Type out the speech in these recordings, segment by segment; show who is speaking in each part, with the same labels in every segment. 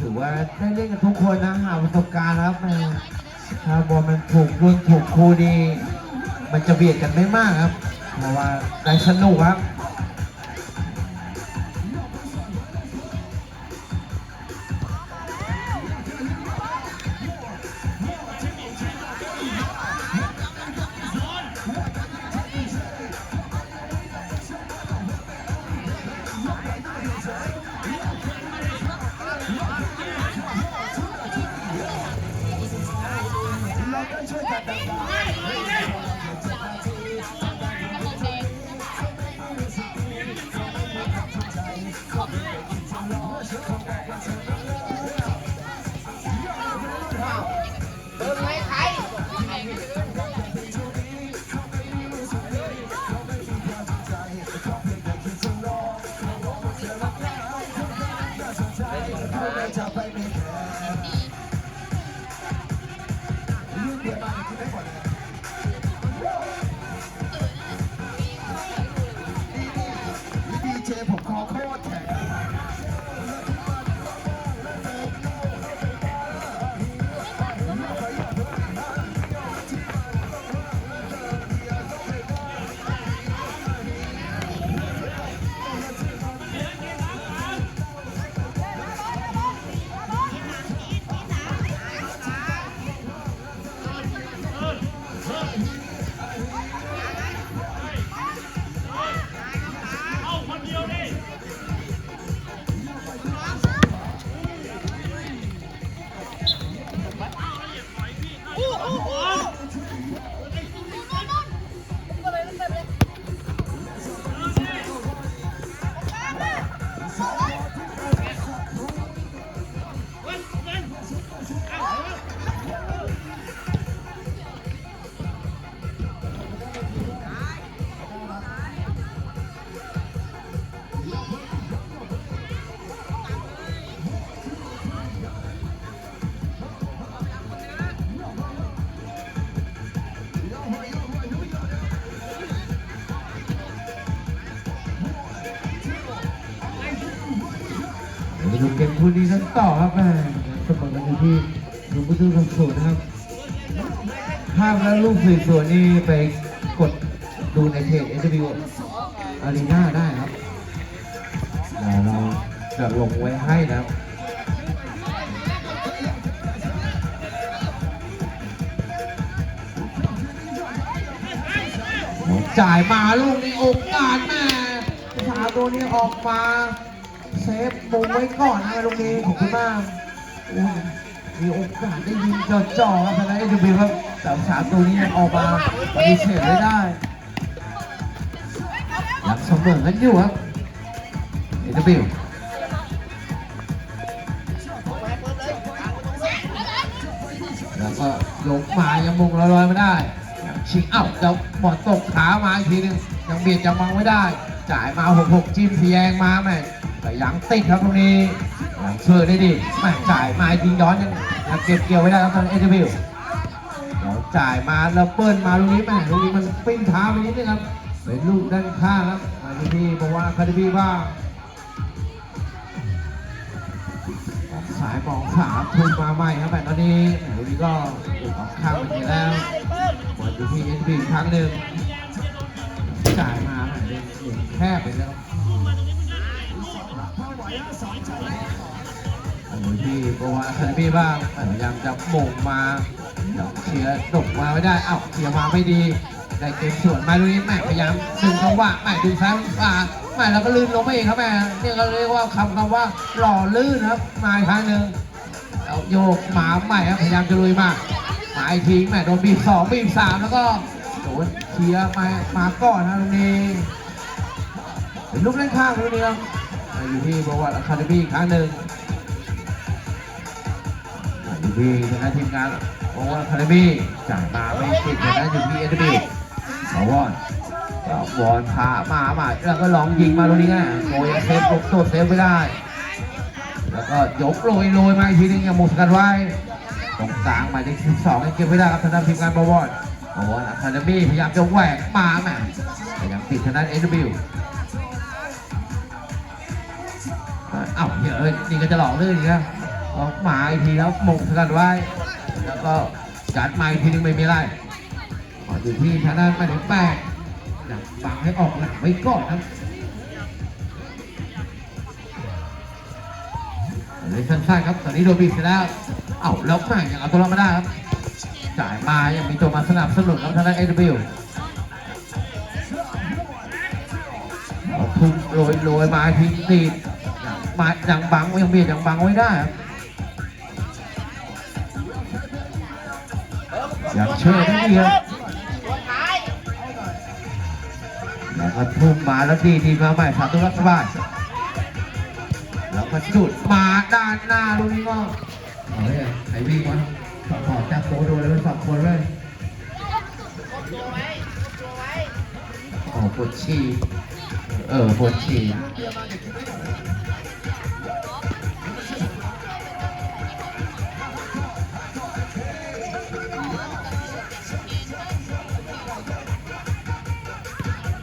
Speaker 1: ถือว่าได้เล่นกันทุกคนนะหาประสบการณ์นะครับแม่ถ้าบอลมันถูกรุ่นถูกครูดี มันจะเบียดกันไม่มากครับ เพราะว่าได้สนุกครับ
Speaker 2: ดี เดี๋
Speaker 1: ยวไปดูเกมคู่นี้กันต่อครับแม่สมอกันอยู่ที่หนึ่งประตูต่อศูนย์นะครับภาพและรูปสวยๆนี่ไปกดดูในเพจ s w Arena ได้ครับเดี๋ยวเราจะลงไว้ให้นะครับจ่ายมาลูกนี้โอกาสแม่สาตัวนี้ออกมา เซฟมุมไว้ก่อนนะลูกนี้ขอบคุณมากโอ้ยมีโอกาสได้ยิงจ่อๆครับทางด้านเอทูบีครับแต่สามตัวนี้ยังออกมาปฏิเสธไม่ได้ยังเสมอกันอยู่ครับเอทูบีแล้วก็ยกมายังมงลอยๆไม่ได้ชิงเอ้าแล้วบอลตกขามาอีกทีหนึงยังเบียดยังมังไม่ได้ จ่ายมาหกหกจิ้มทะแยงมาแม่แต่ยังติดครับตรงนี้ยังเชื่อได้ดีแม่จ่ายมายิงย้อนยังยังเก็บเกี่ยวไว้ได้ครับทางเอเดวิลจ่ายมาแล้วเปิ้ลมาลูกนี้แม่ลูกนี้มันปิ้งเท้าไปนิดนึงครับเป็นลูกด้านข้างครับมาที่พี่บอกว่าคาร์ดิบีว่าสายมองขาทุนมาใหม่ครับแม่ตอนนี้แม่ลูกนี้ก็ออกข้างไปแล้วบอลอยู่ที่เอ็นบีครั้งหนึ่งจ่ายมา แหม่เล่นเหลี่ยมแคบไปแล้วโอ้ยพี่โกวาคาร์บี้บ้างพยายามจะโมงมาเดี๋ยวเชียร์ตกมาไม่ได้เอ้าเชียร์มาไม่ดีได้เกมสวนมาดูนี้แม่พยายามดึงจังหวะแม่ดึงซ้ายขวาแม่แล้วก็ลื่นลงไปเองครับแม่นี่ก็เรียกว่าคำคำว่าหล่อลื่นครับมาอีกครั้งหนึ่งแล้วโยกหมาใหม่ครับพยายามจะลุยมาหมาอีกทีแม่โดนบีบสองบีบสามแล้วก็โดนเคลียร์มามาก่อนนะตรงนี้ ลูกเล่นข้างตรงนี้ครับอยู่ที่บวรอะคาเดมี่ครั้งหนึ่งอยู่ที่ทางด้นทีมงานบวรอะคาเดมี่จ่ายมาไม่ติดทางด้านอยู่ที่เอเดมี่บวรก็บอลพามามาแล้วก็ลองยิงมาตรงนี้ไงโมยงเซฟลบตัวเซฟไม่ได้ แล้วก็ยกโรยโรยมาอีกทีนึงยังหมดกันไว้ตรงกลางหมายเลข12ให้เก็บไว้ได้ครับทางด้านทีมงานบวรบวรอะคาเดมี่พยายามจะแหวกมาแม่พยายามติดทางด้านเอ็นบิว อ้าเดี๋ยวเอ้ยนี่ก็จะหลอกเรื่องอีกแล้วออกมาอีกทีแล้วหมงสกัดไว้ แล้วก็จัดมาอีกทีนึงไม่มีไรขออยู่ที่ทางด้านมายเลขแปดอยากบังให้ออกหลังไว้ก่อนครับเลยสั้นๆครับตอนนี้โดนบีบไปแล้วเอ้าแล้วแม่งยังเอาตัวรอดมาได้ครับจ่ายมายังมีตัวมาสนับสนุนครับทางด้านเอวทุ่มโรยโรยมาทิ้งตีด ยังมายังบังยังเบียดอยังบังไว้ได้ครับยังเชื่อได้ดีครับแล้วก็ทุ่มมาแล้วดีดีมาใหม่สาธุรัฐบาลแล้วก็จุดมาด้านหน้าลูกนี้ก็เฮ้ยใครวิ่งวะสองขอจับโตโดนเลยเป็นสองคนเลยโอ้ปวดฉี่ เออปวดฉี่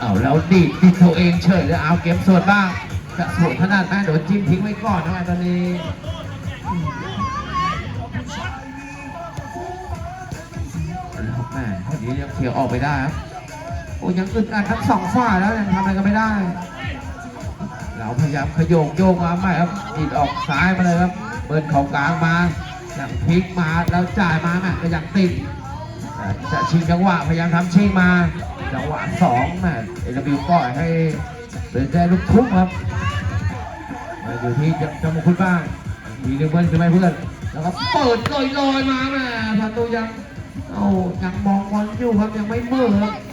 Speaker 1: เอาแล้วดีดที่ตัวเองเฉยเลยเอาเก็บส่วนบ้างจะส่วนขนาดแม่โดนจิ้มทิ้งไว้ก่อนนะตอนนี้แล้วแม่คนนี้ยังเคลียร์ออกไปได้ครับ ยังอึดอัดทั้งสองฝ่ายแล้วยังทำอะไรกันไม่ได้ เราพยายามขยโยกโยกมาใหม่ครับดีดออกซ้ายมาเลยครับเปิดเข่ากลางมาอย่างพลิกมาแล้วจ่ายมาแม่ก็ยังติดจะชิงจังหวะพยายามทำชิงมาจังหวะสองแม่เอลบิวปล่อยให้เป็นใจลูกทุ่งครับมาอยู่ที่จมูกคุณบ้างมีเรื่องเบิ้ลใช่ไหมเพื่อนแล้วก็เปิดลอยลอยๆมาแม่ทันตัวยังเอายังมองบอลอยู่ครับยังไม่เมื่อครับมอ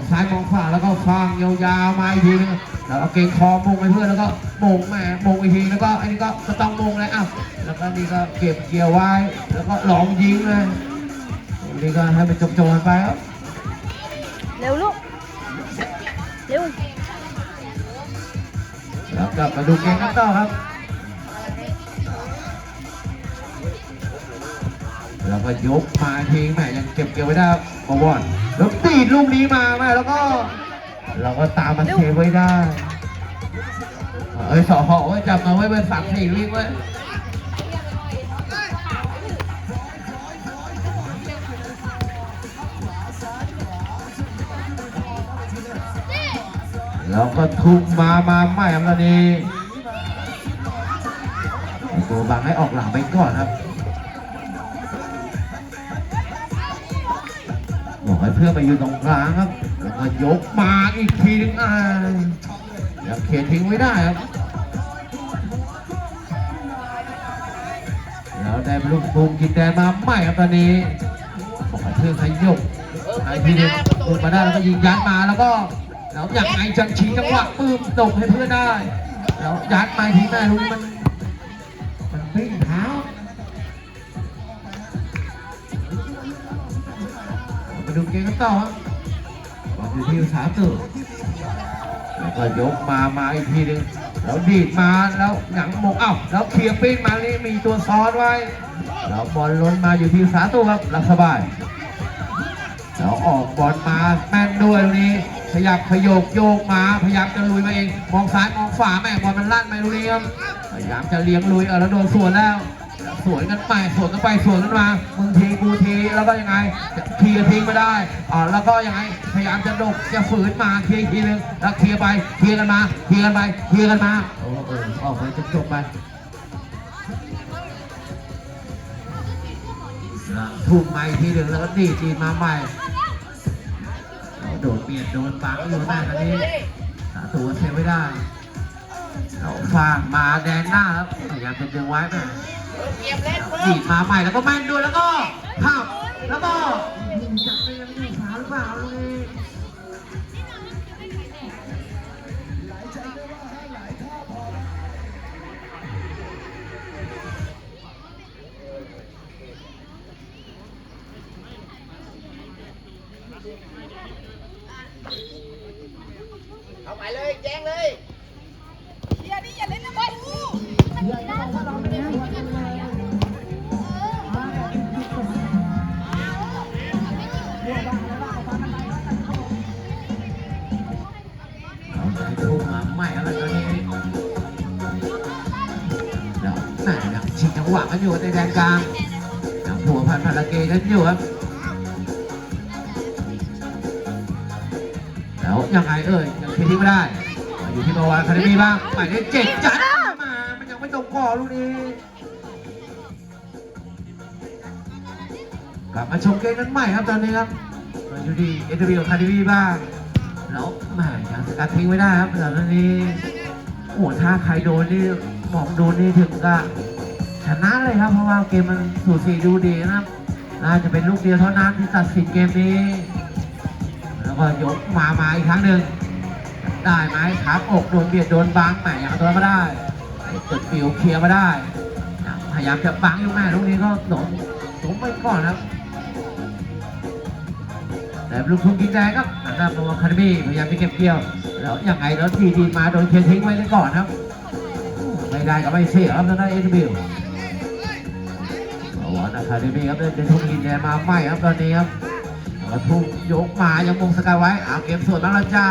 Speaker 1: งซ้ายมองขวาแล้วก็ฟางยาวๆมาอีกทีนึงแล้วเอาเกงคอมงไปเพื่อนแล้วก็มงแหม่มงอีกทีแล้วก็อันนี้ก็ก็ต้องมงเลยอะแล้วก็นี่ก็เก็บเกี่ยวไว้ แล้วก็ลองยิงเลยนี่ก็ให้มันจบๆกันไปครับ
Speaker 3: เร็วลูกเร็ว
Speaker 1: แล้วกลับมาดูเกมกันต่อครับแล้วก็ยกมาทิ้งแหม่ยังเก็บเกี่ยวไว้ได้ครับ บอลบอลแล้วตีดลูกนี้มาแม่แล้วก็ เราก็ตามมาเซฟไว้ได้ เอ้ยสอหอไว้จับมาไว้เป็นสามสี่ลิงไว้แล้วก็ทุ่มมา มาใหม่ครับตอนนี้ตัวบังให้ออกหลังไปก่อนครับ เพื่อนไปอยู่ตรงกลางครับ แล้วก็ยกมาอีกทีนึงอ่าแล้วเขียนทิ้งไว้ได้ครับ แล้วได้ลูกตูมกินแดนมาใหม่ครับตอนนี้บอกให้เพื่อนขยกไอ้ทีนึงตูมมาได้แล้วก็ยิงยัดมาแล้วก็แล้วอย่างไงจังชิงจังหวะปื้มตกให้เพื่อนได้ แล้วยัดมาทีแม่ลูกมันมันปิ้งเท้า มาดูเกมกันต่อครับบอลอยู่ที่สามตัวแล้วก็ยกมา มาอีกทีหนึ่งแล้วดีดมาแล้วหนังโมงเอ้าแล้วเคลียร์ปิ้งมานี่มีตัวซ้อนไว้แล้วบอลล้นมาอยู่ที่สามตัวครับรับสบายแล้วออกบอลมาแม่นด้วยตรงนี้ขยับขยกโยกมาพยายามจะลุยมาเองมองซ้ายมองขวาแม่บอลมันลั่นไปตรงนี้ครับพยายามจะเลี้ยงลุยเออแล้วโดนสวนแล้ว สวนกันไปสวนกันไปสวนกันมามึงทีกูทีแล้วก็ยังไงเคลียร์ทิ้งไม่ได้อ่าแล้วก็ยังไงพยายามจะดกจะฝืนมาเคลียร์ทีนึงแล้วเคลียร์ไปเคลียร์กันมาเคลียร์กันไปเคลียร์กันมาโอ้โหออกไปจบจบไปถูกใหม่ทีหนึ่งแล้วก็ดีดีมาใหม่โดนเบียดโดนบังอยู่แม่ตอนนี้ตัวเซฟไม่ได้เราฟางมาแดนหน้าครับพยายามจะดึงไว้แม่ ดีดมาใหม่แล้วก็แม่นด้วยแล้วก็ขับแล้วก็ หม่แล้วตอนนี้แล้วแม่ยังกันอยู่ในแดนกลางยังผัวพันพาราเกกันอยู่ครับ แล้วยังไงเอ่ยยังคิดที่ไม่ได้ อยู่ที่บาวาคาเดมี่บ้างหมายเลขเจ็ดจัดมา มันยังไม่ตรงก่อลูกนี้กลับมาชมเกมกันใหม่ครับตอนนี้ครับมาอยู่ที่เอเดวิลคาเดมี่บ้างแล้วแหมยังสกัดทิ้งไม่ได้ครับแต่ตอนนี้โอ้ถ้าใครโดนนี่มองโดนนี่ถึงก็ ชนะเลยครับเพราะว่าเกมมันสูสีดูดีนะครับน่าจะเป็นลูกเดียวเท่านั้นที่ตัดสินเกมนี้ แล้วก็ยกมามาอีกครั้งหนึ่งได้ไหมขาอกโดนเบียดโดนบังแหมอย่างตัวก็ได้จุดฟิวเคลียร์มาได้พยายามจะบังอยู่แม่ลูกนี้ก็หลงหลงไปก่อนครับแต่ลูกทุ่งกินแดงครับทางด้านของคาร์บี้พยายามจะเก็บเกี่ยว แล้วยังไงแล้วทีดีมาโดนเคลียร์ทิ้งไว้ได้ก่อนครับ ไม่ได้ก็ไม่เสียครับทางด้นเอทบิลวาเดมี่ครับเดินทุ่งกินแดงมาใหม่ครับตอนนี้ครับแล้วทุ่งยกมายังมงสกัดไว้เอาเกมส่วนบ้างแล้วจ้า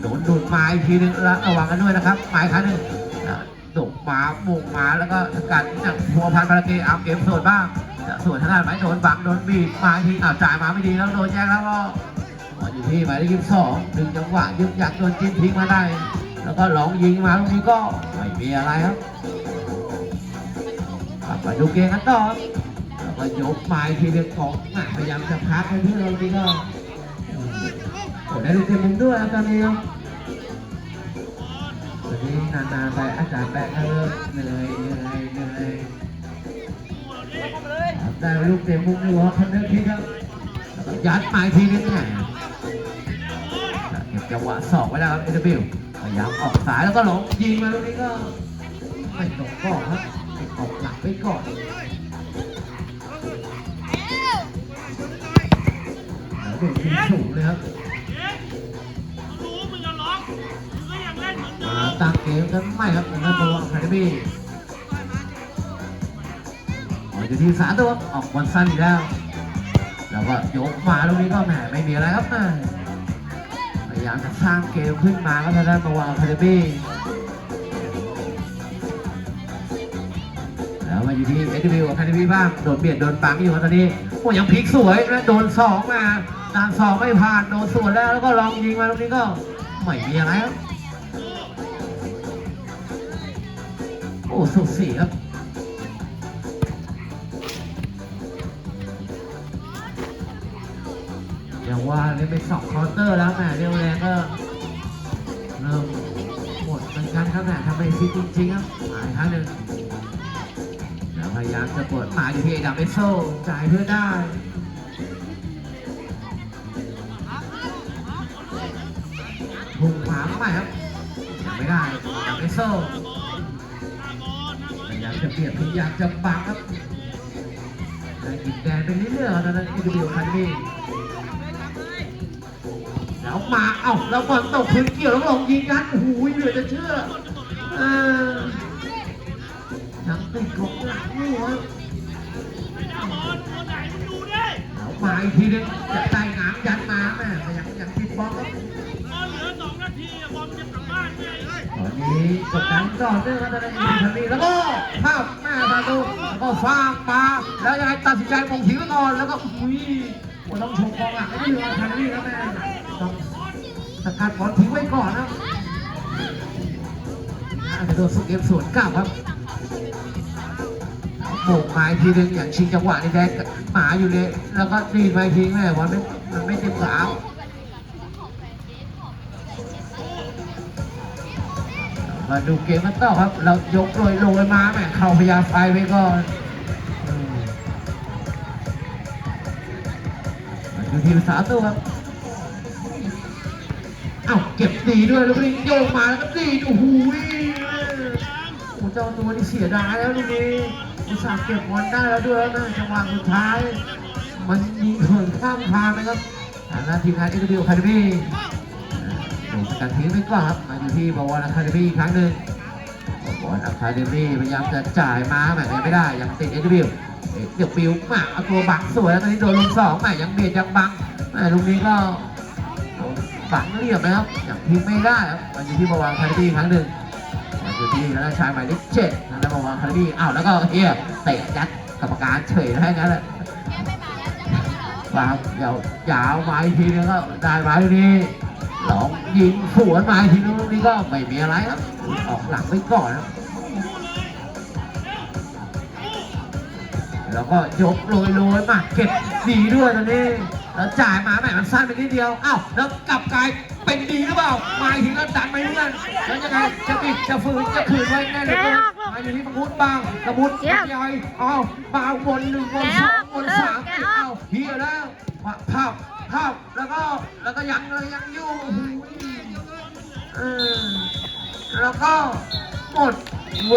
Speaker 1: โดนดูดมาอีกทีนึงระวังกันด้วยนะครับหมายครั้งหนึ่งดกมาหมุงมาแล้วก็สกัดจากหัวพันบาราเกเอาเกมส่วนบ้างจะสวนทางด้านไหมโดนบังโดนบีบมาอีกทีอ้าวจ่ายมาไม่ดีแล้วโดนแย่งแล้วก็อยู่ที่หมายเลขยี่สิบสองดึงจังหวะยึกยักโดนจิ้มทิ้งมาได้ แล้วก็ลองยิงมาลูกนี้ก็ไม่มีอะไรครับกลับมาดูเกมกันต่อ ก็ยกไม้ทีเดียวของพยายามจะพักให้เพื่อนเราดีก็โอ้ได้ลูกเกมมุมด้วยตอนนี้ครับตอนนี้นานๆไปอาจารย์แปะเริ่มเหนื่อยเหนื่อยเหนื่อยได้ลูกเตะมุมอยู่ครับคันเดอร์คิกครับแล้วก็ยัดไม้ทีนึงแหมเก็บจังหวะสองไว้แล้วครับเอเดบิลพยายามออกสายแล้วก็หลงยิงมาลูกนี้ก็ไม่ตรงก่อนครับออกหลังไปก่อน แล้วเด็กทีมสูงเลยครับ
Speaker 4: รู้มึงจะร้องมึงก็ยังเล่นเหมือนเดิ
Speaker 1: มามตั้งเกมกันใหม่ครับในตัวคาเดบี้ออกอยู่ที่สามตัวออกบอลสั้นอีกแล้ว แล้วก็ยกมาลูกนี้ก็แหมไม่มีอะไรครับแหม่พยายามจะสร้างเกมขึ้นมาก็ทางด้านตัวคาเดบี้แล้วมาอยู่ที่เอเดวิลกับคาเดบี้บ้างโดนเบียดโดนปังอยู่ครับตอนนี้โอ้ยังพลิกสวยนะโดนสองมา ดานสองไม่ผ่านโดนสวนแล้วแล้วก็ลองยิงมาลูกนี้ก็ไม่มีอะไรครับโอ้สุดสีครับอย่างว่าเล่นไปสองเคาน์เตอร์แล้วแหมเรียวแรงก็เริ่มหมดเหมือนกันครับแหมทำไปซิจริงๆครับหายครั้งหนึ่งแล้วพยายามจะปวดหมาอยู่ที่ดัมเอสโซจ่ายเพื่อได้ เข้าไปครับยังไม่ได้เอดัมเอสโซ่พยายามจะเปลี่ยนพยายามจะบังครับแต่กินแดงไปเรื่อยๆตอนนั้นอีดูดิโอคันนี่แล้วมาเอ้าแล้วบอลตกพื้นเกี่ยวแล้วลงยิงกันโอ้โหเหลือจะเชื่อเออยังติดกองหลังอยู่
Speaker 4: วไหน
Speaker 1: แล้วมาอีกทีนึงจะใส่หงามยันมาแม่แต่ยังยังติดบอลครับ
Speaker 4: องนาทีอะบอลจะกลับบ้านไง
Speaker 1: ตอนนี้กดดันต่อเนื่องครับตอนนี้อีดูคันนี่แล้วก็ภาพแม่ประตูแล้วก็ฟางมาแล้วยังไงตัดสินใจมองทิ้งไว้ก่อนแล้วก็อุ้ยโอ้ต้องชมกองหลังให้ดูคันนี่แล้วแม่ต้องสกัดบอลทิ้งไว้ก่อนนะโดนสุกเกมสวนกลับครับโบกไม้ทีนึงอย่างชิงจังหวะในแดงหมาอยู่เลยแล้วก็ดีดไปทิ้งแม่บอลไม่มันไม่เต็มสา มาดูเกมกันต่อครับ เรายกโรยโรยมาแม่เข่าพยาไฟไว้ก่อนมาดูทีมสาตัวครับเอ้าเก็บดีด้วยลูกนี้โยกมาแล้วก็ดีดโอ้โหโอ้เจ้าตัวนี่เสียดายแล้วลูกนี้อุตส่าห์เก็บบอลได้แล้วด้วยนะจังหวะสุดท้าย มันยิงเหินข้ามทางนะครับทางด้านทีมงานเอ็กซ์บิวคาเดมี่ สกัดทิ้งไปก่อนครับมาอยู่ที่บอลอะคาเดมี่ครั้งหนึ่งบอลอะคาเดมี่พยายามจะจ่ายมาแหมไม่ได้ยังติดเอ็กซ์บิวเดี๋ยวปิวมาเอาตัวบังสวยแล้วตอนนี้โดนลุมสองแหมยังเบียดยังบังแหมลูกนี้ก็ฝังเรียบนะครับอย่างพิมพ์ไม่ได้ครับมันอยู่ที่ประวังคาร์ดี้ครั้งหนึ่งมาอยู่ที่แล้วชายหมายเลขเจ็ดแล้วบอกว่าคาร์บี้อ้าวแล้วก็เฮียเตะยัดกรรมการเฉยให้งั้นแหละ
Speaker 3: แกไม่มาแล้วจะนั่งเอา
Speaker 1: งยาวยาวมาอีกทีนึงก็ได้มาทีนี้ หลองยิงสวนมาอีกทีนึงลูกนี้ก็ไม่มีอะไรครับ ออกหลังไปก่อนครับแล้วก็ยกโรยโรยๆมาเก็บดีด้วยตอนนี้แล้วจ่ายมาแหมมันสั้นไปนิดเดียวอ้าวแล้วกลับกลายเป็นดีหรือเปล่ามาอีกทีก็ดันไปเรื่อยแล้วยังไงจะปิดจะฝืนจะขืนไว้แน่เลยมาอยู่ที่ประมุดบ้างประมุดยอยเอามาวนหนึ่งวนสองวนสามเอาเฮียแล้วภาพ ภาพแล้วก็แล้วก็ยังเลยยังอยู่เออแล้วก็หมดเว